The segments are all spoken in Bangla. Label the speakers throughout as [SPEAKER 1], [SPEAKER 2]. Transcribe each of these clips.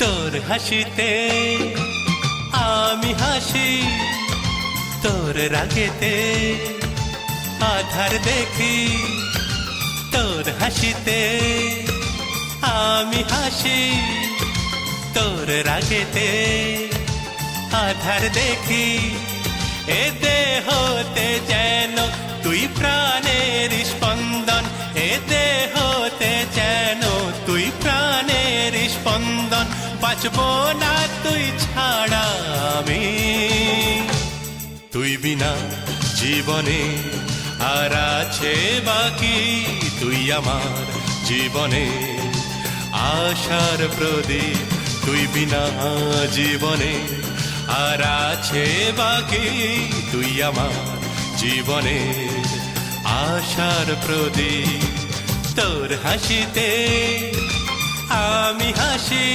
[SPEAKER 1] তোর হাসিতে আমি হাসি, তোর রাগেতে আধার দেখি, তোর হাসিতে আমি হাসি, তোর রাগেতে আধার দেখি। এ দেহতে যেন তুই প্রাণের স্পন্দন, এ দেহতে যেন তুই প্রাণের স্পন্দন। বাঁচব না তুই ছাড়া আমি। তুই বিনা জীবনে আর আছে বাকি। তুই আমার জীবনে আশার প্রদীপ। তুই বিনা জীবনে আর আছে বাকি। তুই আমার জীবনে আশার প্রদীপ। তোর হাসিতে আমি হাসি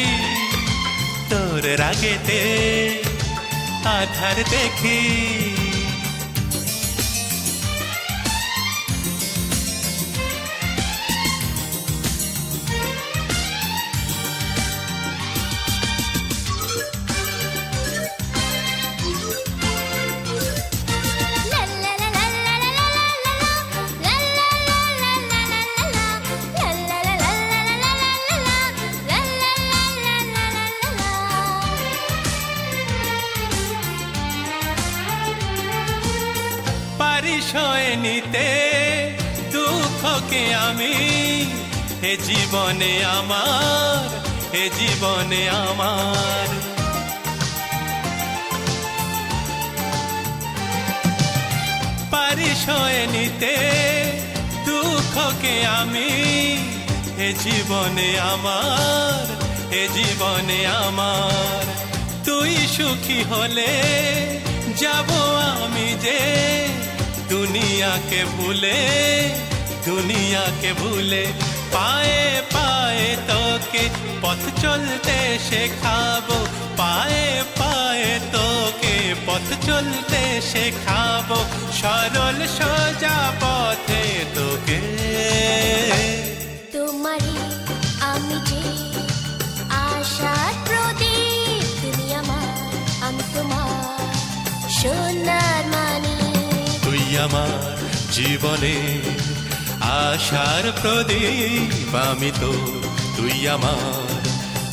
[SPEAKER 1] তোর রাগেতে আধার হয়ে নিতে দুঃখকে আমি, হে জীবনে আমার, হে জীবনে আমার। পারিস হয়ে নিতে দুঃখকে আমি, হে জীবনে আমার, হে জীবনে আমার। তুই সুখী হলে যাব আমি যে দুনিয়াকে ভুলে দুনিয়াকে ভুলে পায়ে পায়ে তোকে পথ চলতে শেখাবো পায়ে পায়ে তোকে পথ চলতে শেখাবো সরল সোজা পথে তোকে।
[SPEAKER 2] তোমারই আমি যে আশার প্রদীপ তুমি আমার আমি তোমার সোনার মানি
[SPEAKER 1] তুই আমার জীবনে আশার প্রদীপ আমি তো, তুই আমার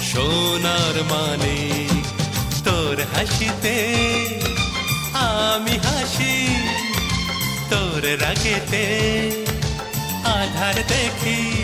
[SPEAKER 1] সোনার মানে। তোর হাসিতে আমি হাসি, তোর রাগেতে আধার দেখি।